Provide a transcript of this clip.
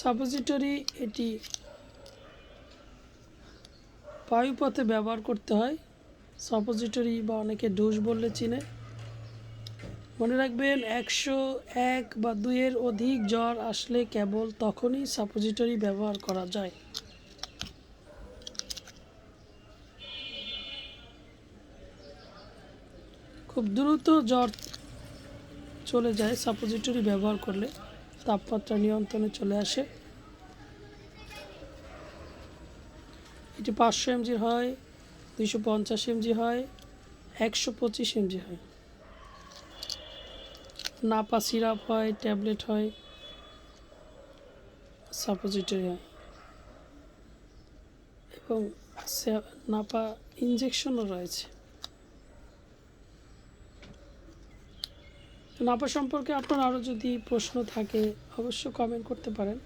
Suppository এটি বায়ুপথে ব্যবহার করতে হয়। সাপোজিটরি বা অনেকে ডোজ বললে চিনে। মনে রাখবেন, একশো এক বা দুইয়ের অধিক জ্বর আসলে কেবল তখনই সাপোজিটরি ব্যবহার করা যায়। খুব দ্রুত জ্বর চলে যায় সাপোজিটরি ব্যবহার করলে। তাপমাত্রা নিয়ন্ত্রণে চলে আসে। এটি পাঁচশো এমজি হয়, দুইশো পঞ্চাশ এমজি হয়, একশো পঁচিশ এমজি হয়। নাপা সিরাপ হয়, ট্যাবলেট হয়, সাপোজিটরি হয়। এবং নাপা ইঞ্জেকশনও রয়েছে। নাপা সম্পর্কে আপনার আরও যদি প্রশ্ন থাকে অবশ্য কমেন্ট করতে পারেন।